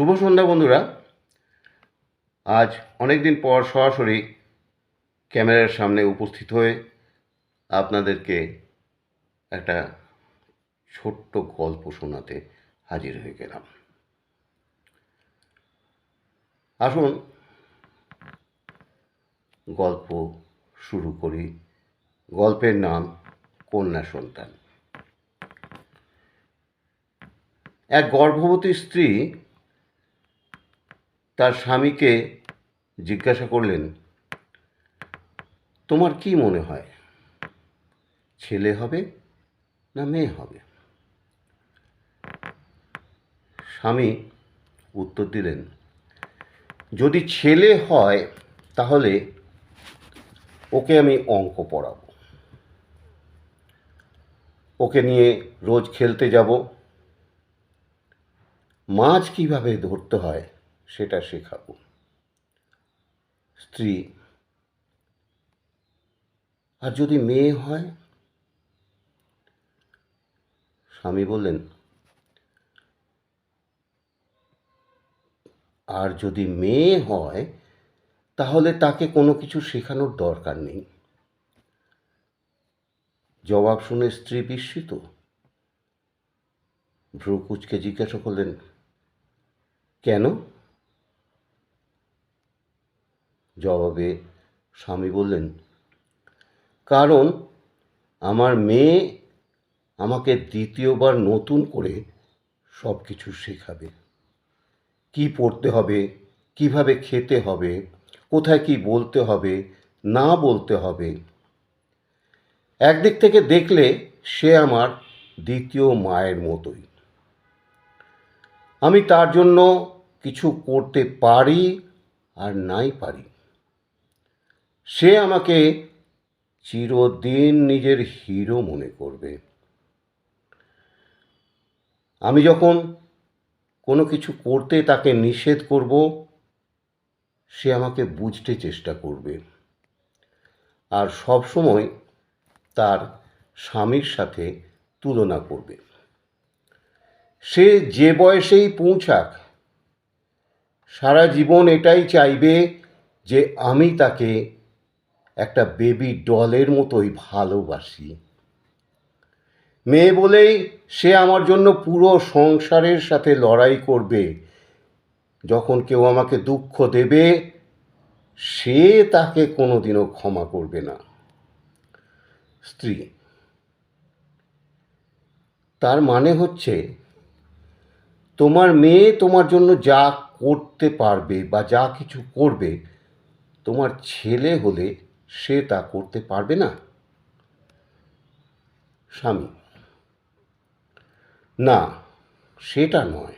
শুভ সন্ধ্যা বন্ধুরা। আজ অনেক দিন পর সরাসরি ক্যামেরার সামনে উপস্থিত হয়ে আপনাদেরকে একটা ছোট্ট গল্প শোনাতে হাজির হয়ে গেলাম। আসুন, গল্প শুরু করি। গল্পের নাম কন্যা সন্তান। এক গর্ভবতী স্ত্রী তার স্বামীকে জিজ্ঞাসা করলেন, তোমার কি মনে হয়, ছেলে হবে না মেয়ে হবে? স্বামী উত্তর দিলেন, যদি ছেলে হয় তাহলে ওকে আমি অঙ্ক পড়াবো। ওকে নিয়ে রোজ খেলতে যাব। মাছ কীভাবে ধরতে হয় সেটা শেখাবো। স্ত্রী, আর যদি মেয়ে হয়? স্বামী বললেন, আর যদি মেয়ে হয়, তাহলে তাকে কোনো কিছু শেখানোর দরকার নেই। জবাব শুনে স্ত্রী বিস্মিত। ভ্রু কুচকে জিজ্ঞাসা করলেন, কেন? জবাবে স্বামী বললেন, কারণ আমার মেয়ে আমাকে দ্বিতীয়বার নতুন করে সব কিছু শেখাবে। কি পড়তে হবে, কীভাবে খেতে হবে, কোথায় কি বলতে হবে, না বলতে হবে, একদিক থেকে দেখলে সে আমার দ্বিতীয় মায়ের মতোই। আমি তার জন্য কিছু করতে পারি আর নাই পারি। সে আমাকে চিরদিন নিজের হিরো মনে করবে। আমি যখন কোনো কিছু করতে তাকে নিষেধ করব, সে আমাকে বুঝতে চেষ্টা করবে। আর সব সময় তার স্বামীর সাথে তুলনা করবে। সে যে বয়সেই পৌঁছাক, সারা জীবন এটাই চাইবে যে আমি তাকে একটা বেবি ডলের মতোই ভালোবাসি। মেয়ে বলেই সে আমার জন্য পুরো সংসারের সাথে লড়াই করবে। যখন কেউ আমাকে দুঃখ দেবে, সে তাকে কোনোদিনও ক্ষমা করবে না। স্ত্রী, তার মানে হচ্ছে তোমার মেয়ে তোমার জন্য যা করতে পারবে বা যা কিছু করবে, তোমার ছেলে হলে সে তা করতে পারবে না? স্বামী, না, সেটা নয়।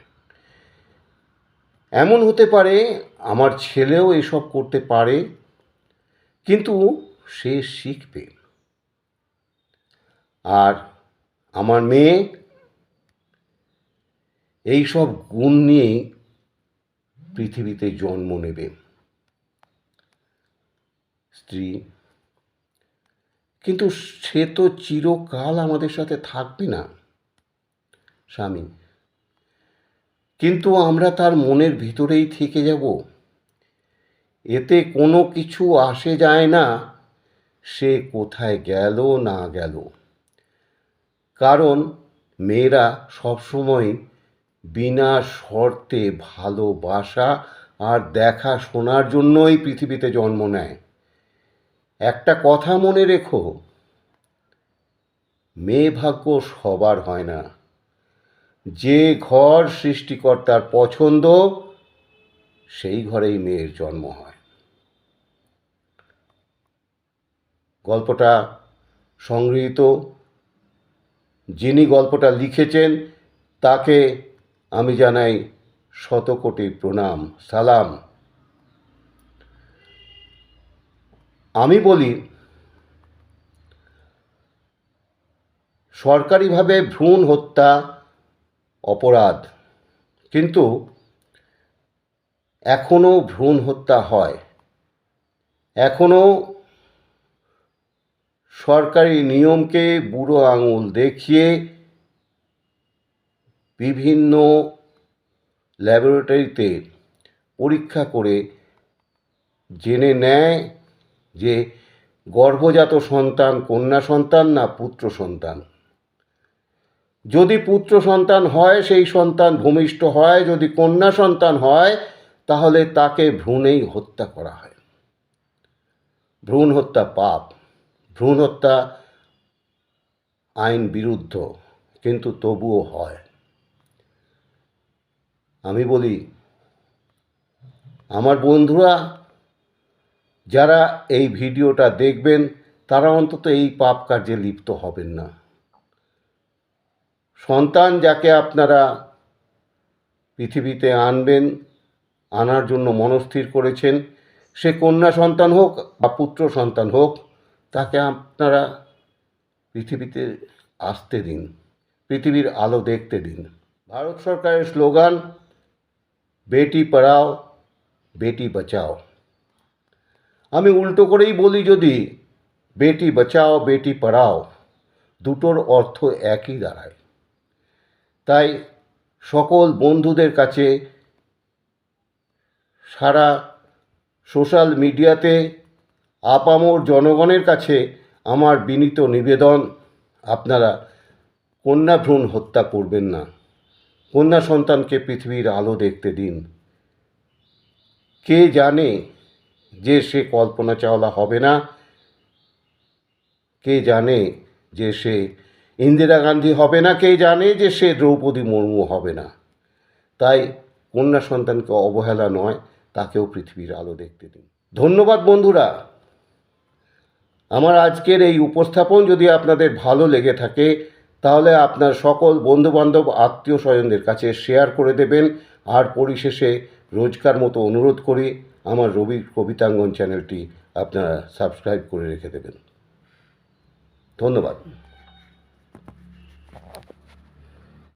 এমন হতে পারে আমার ছেলেও এসব করতে পারে, কিন্তু সে শিখবে। আর আমার মেয়ে, এইসব গুণ নিয়েই পৃথিবীতে জন্ম নেবে। স্ত্রী। কিন্তু সে তো চিরকাল আমাদের সাথে থাকবে না, স্বামী। কিন্তু আমরা তার মনের ভিতরেই থেকে যাব। এতে কোনো কিছু আসে যায় না, সে কোথায় গেল না গেল। কারণ মেয়েরা সবসময় বিনা শর্তে ভালোবাসা আর দেখা শোনার জন্যই পৃথিবীতে জন্ম নেয়। একটা কথা মনে রেখো। মেয়ে ভাগ্য সবার হয় না। যে ঘর সৃষ্টিকর্তার পছন্দ, সেই ঘরেই মেয়ের জন্ম হয়। গল্পটা সংগৃহীত। যিনি গল্পটা লিখেছেন, তাকে আমি জানাই শতকোটি প্রণাম, সালাম। আমি বলি, সরকারিভাবে ভ্রূণ হত্যা অপরাধ, কিন্তু এখনও ভ্রূণ হত্যা হয়। এখনও সরকারি নিয়মকে বুড়ো আঙুল দেখিয়ে বিভিন্ন ল্যাবরেটরিতে পরীক্ষা করে জেনে নেয় যে গর্ভজাত সন্তান, কন্যা সন্তান না পুত্র সন্তান। যদি পুত্র সন্তান হয়, সেই সন্তান ভূমিষ্ঠ হয়, যদি কন্যা সন্তান হয়, তাহলে তাকে ভ্রূণেই হত্যা করা হয়। ভ্রূণ হত্যা পাপ, ভ্রূণ হত্যা আইন বিরুদ্ধ, কিন্তু তবুও হয়। আমি বলি, আমার বন্ধুরা যারা এই ভিডিওটা দেখবেন, তারা অন্তত এই পাপ কার্যে লিপ্ত হবেন না। সন্তান যাকে আপনারা পৃথিবীতে আনবেন, আনার জন্য মনস্থির করেছেন, সে কন্যা সন্তান হোক বা পুত্র সন্তান হোক, তাকে আপনারা পৃথিবীতে আসতে দিন, পৃথিবীর আলো দেখতে দিন। ভারত সরকারের স্লোগান, বেটি পড়াও, বেটি বাঁচাও। আমি উল্টো করেই বলি যদি, বেটি বাঁচাও, বেটি পড়াও, দুটোর অর্থ একই দাঁড়ায়। তাই সকল বন্ধুদের কাছে সারা সোশ্যাল মিডিয়াতে আপামর জনগণের কাছে আমার বিনীত নিবেদন, আপনারা কন্যা ভ্রূণ হত্যা করবেন না। কন্যা সন্তানকে পৃথিবীর আলো দেখতে দিন। কে জানে যে সে কল্পনা চাওলা হবে না, কে জানে যে সে ইন্দিরা গান্ধী হবে না, কে জানে যে সে দ্রৌপদী মুর্মু হবে না। তাই কন্যা সন্তানকে অবহেলা নয়, তাকেও পৃথিবীর আলো দেখতে দিন। ধন্যবাদ বন্ধুরা। আমার আজকের এই উপস্থাপন যদি আপনাদের ভালো লেগে থাকে, তাহলে আপনার সকল বন্ধুবান্ধব, আত্মীয় স্বজনদের কাছে শেয়ার করে দেবেন, আর পরিশেষে রোজকার মতো অনুরোধ করি আমার রবি কবিতাঙ্গন চ্যানেলটি আপনারা সাবস্ক্রাইব করে রেখে দেবেন। ধন্যবাদ।